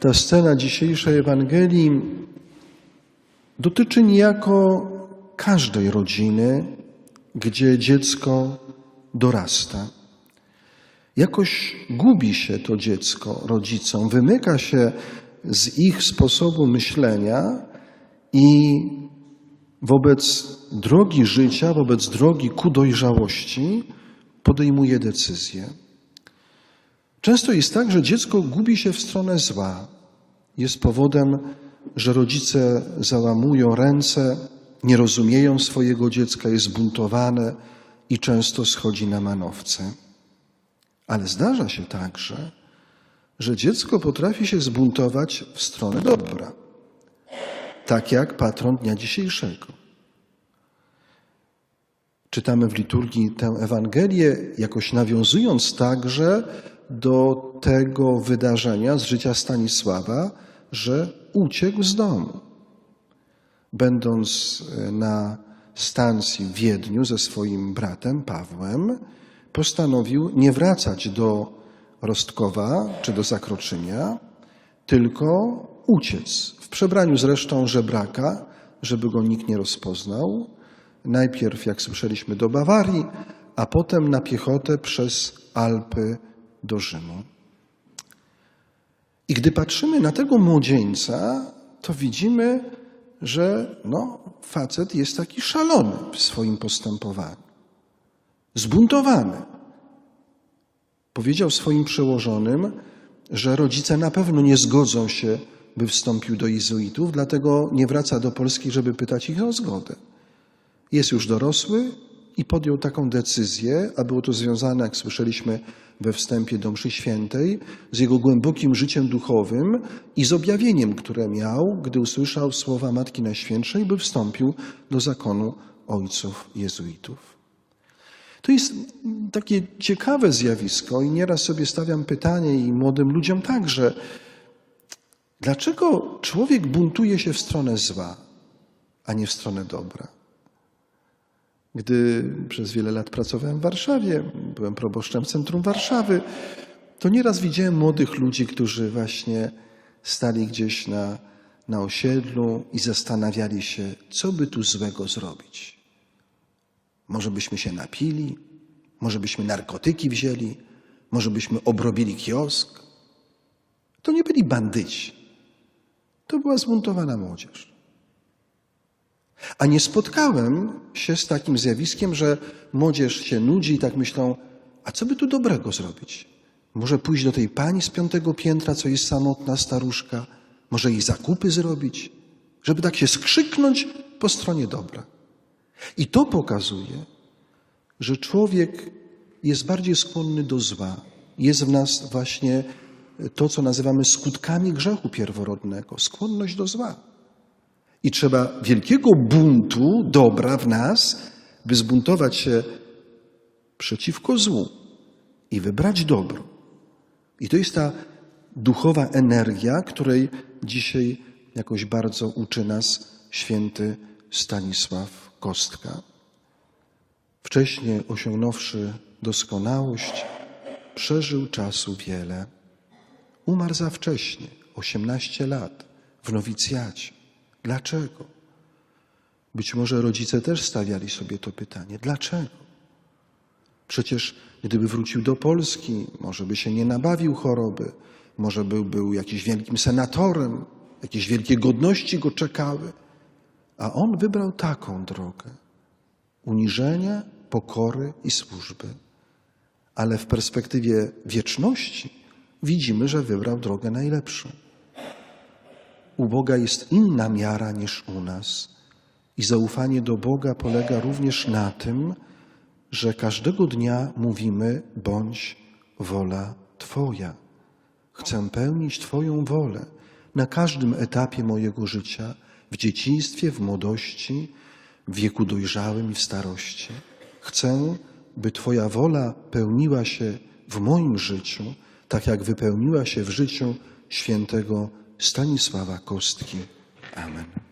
Ta scena dzisiejszej Ewangelii dotyczy niejako każdej rodziny, gdzie dziecko dorasta. Jakoś gubi się to dziecko rodzicom, wymyka się z ich sposobu myślenia i wobec drogi życia, wobec drogi ku dojrzałości podejmuje decyzje. Często jest tak, że dziecko gubi się w stronę zła. Jest powodem, że rodzice załamują ręce, nie rozumieją swojego dziecka, jest zbuntowane i często schodzi na manowce. Ale zdarza się także, że dziecko potrafi się zbuntować w stronę dobra, tak jak patron dnia dzisiejszego. Czytamy w liturgii tę Ewangelię, jakoś nawiązując także do tego wydarzenia z życia Stanisława, że uciekł z domu. Będąc na stacji w Wiedniu ze swoim bratem Pawłem, postanowił nie wracać do Rostkowa czy do Zakroczynia, tylko uciec. W przebraniu zresztą żebraka, żeby go nikt nie rozpoznał. Najpierw, jak słyszeliśmy, do Bawarii, a potem na piechotę przez Alpy do Rzymu. I gdy patrzymy na tego młodzieńca, to widzimy, że no, facet jest taki szalony w swoim postępowaniu. Zbuntowany. Powiedział swoim przełożonym, że rodzice na pewno nie zgodzą się, by wstąpił do jezuitów, dlatego nie wraca do Polski, żeby pytać ich o zgodę. Jest już dorosły i podjął taką decyzję, a było to związane, jak słyszeliśmy we wstępie do mszy świętej, z jego głębokim życiem duchowym i z objawieniem, które miał, gdy usłyszał słowa Matki Najświętszej, by wstąpił do zakonu ojców jezuitów. To jest takie ciekawe zjawisko i nieraz sobie stawiam pytanie i młodym ludziom także, dlaczego człowiek buntuje się w stronę zła, a nie w stronę dobra? Gdy przez wiele lat pracowałem w Warszawie, byłem proboszczem centrum Warszawy, to nieraz widziałem młodych ludzi, którzy właśnie stali gdzieś na, na osiedlu i zastanawiali się, co by tu złego zrobić. Może byśmy się napili, może byśmy narkotyki wzięli, może byśmy obrobili kiosk. To nie byli bandyci. To była zbuntowana młodzież. A nie spotkałem się z takim zjawiskiem, że młodzież się nudzi i tak myślą, a co by tu dobrego zrobić? Może pójść do tej pani z piątego piętra, co jest samotna staruszka, może jej zakupy zrobić, żeby tak się skrzyknąć po stronie dobra. I to pokazuje, że człowiek jest bardziej skłonny do zła. Jest w nas właśnie to, co nazywamy skutkami grzechu pierworodnego skłonność do zła. I trzeba wielkiego buntu dobra w nas, by zbuntować się przeciwko złu i wybrać dobro. I to jest ta duchowa energia, której dzisiaj jakoś bardzo uczy nas święty Stanisław Kostka. Wcześniej osiągnąwszy doskonałość, przeżył czasu wiele. Umarł za wcześnie, 18 lat, w nowicjacie. Dlaczego? Być może rodzice też stawiali sobie to pytanie. Dlaczego? Przecież gdyby wrócił do Polski, może by się nie nabawił choroby, może by był jakiś wielkim senatorem, jakieś wielkie godności go czekały. A on wybrał taką drogę uniżenia, pokory i służby. Ale w perspektywie wieczności widzimy, że wybrał drogę najlepszą. U Boga jest inna miara niż u nas. I zaufanie do Boga polega również na tym, że każdego dnia mówimy: bądź wola Twoja. Chcę pełnić Twoją wolę na każdym etapie mojego życia, w dzieciństwie, w młodości, w wieku dojrzałym i w starości. Chcę, by Twoja wola pełniła się w moim życiu, tak jak wypełniła się w życiu świętego Stanisława Kostki. Amen.